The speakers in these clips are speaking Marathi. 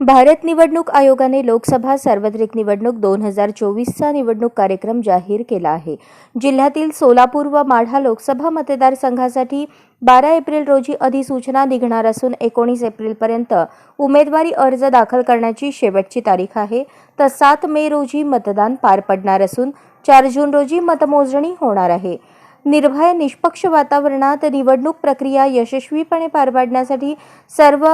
भारत निवडणूक आयोगाने लोकसभा सार्वत्रिक निवडणूक दोन हजार चोवीसचा निवडणूक कार्यक्रम जाहीर केला आहे. जिल्ह्यातील सोलापूर व माढा लोकसभा मतदारसंघासाठी बारा एप्रिल रोजी अधिसूचना निघणार असून एकोणीस एप्रिलपर्यंत उमेदवारी अर्ज दाखल करण्याची शेवटची तारीख आहे. तर सात मे रोजी मतदान पार पडणार असून चार जून रोजी मतमोजणी होणार आहे. निर्भय निष्पक्ष वातावरणात निवडणूक प्रक्रिया यशस्वीपणे पार पाडण्यासाठी सर्व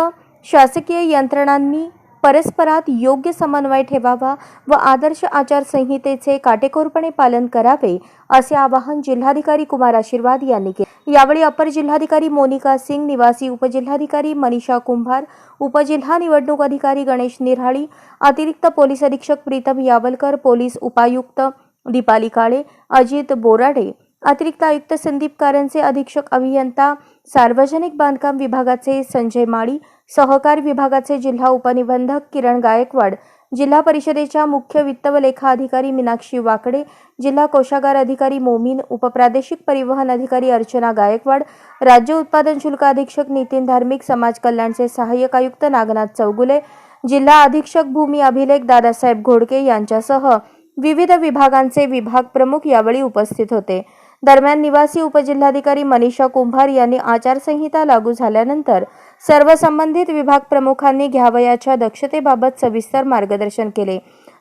शासकीय यंत्रणांनी परस्परात योग्य समन्वय ठेवावा व आदर्श आचारसंहितेचे काटेकोरपणे पालन करावे असे आवाहन जिल्हाधिकारी कुमार आशीर्वाद यांनी केले. यावेळी अपर जिल्हाधिकारी मोनिका सिंग निवासी उपजिल्हाधिकारी मनीषा कुंभार उपजिल्हा निवडणूक अधिकारी गणेश निराळी अतिरिक्त पोलीस अधीक्षक प्रीतम यावलकर पोलीस उपायुक्त दीपाली काळे अजित बोराडे अतिरिक्त आयुक्त संदीप कारंचे अधीक्षक अभियंता सार्वजनिक बांधकाम विभागाचे संजय माळी सहकार विभागाचे जिल्हा उपनिबंधक किरण गायकवाड जिल्हा परिषदेच्या मुख्य वित्त व लेखा अधिकारी मीनाक्षी वाकडे जिल्हा कोषागार अधिकारी मोमीन उपप्रादेशिक परिवहन अधिकारी अर्चना गायकवाड राज्य उत्पादन शुल्क अधीक्षक नितीन धार्मिक समाज कल्याणचे सहाय्यक आयुक्त नागनाथ चौगुले जिल्हा अधीक्षक भूमी अभिलेख दादासाहेब घोडके यांच्यासह विविध विभागांचे विभाग प्रमुख यावेळी उपस्थित होते. दरम्यान निवासी उपजिल्हाधिकारी मनीषा कुंभार यांनी आचारसंहिता लागू झाल्यानंतर सर्व संबंधित विभाग प्रमुखांनी घ्यावयाच्या दक्षतेबाबत सविस्तर मार्गदर्शन केले.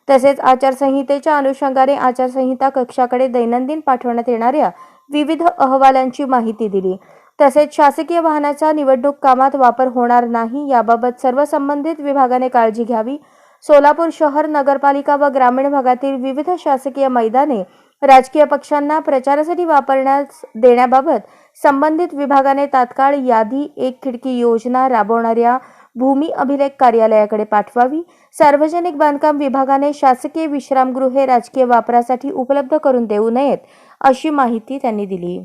तसेच आचारसंहितेच्या अनुषंगाने आचारसंहिता कक्षाकडे दैनंदिन पाठवण्यात येणाऱ्या विविध अहवालांची माहिती दिली. तसेच शासकीय वाहनाचा निवडणूक कामात वापर होणार नाही याबाबत सर्व संबंधित विभागाने काळजी घ्यावी. सोलापूर शहर नगरपालिका व ग्रामीण भागातील विविध शासकीय मैदाने राजकीय पक्षांना प्रचारासाठी वापरण्यास देण्याबाबत संबंधित विभागाने तात्काळ यादी एक खिडकी योजना राबवणाऱ्या भूमी अभिलेख कार्यालयाकडे पाठवावी. सार्वजनिक बांधकाम विभागाने शासकीय विश्रामगृहे राजकीय वापरासाठी उपलब्ध करून देऊ नयेत अशी माहिती त्यांनी दिली.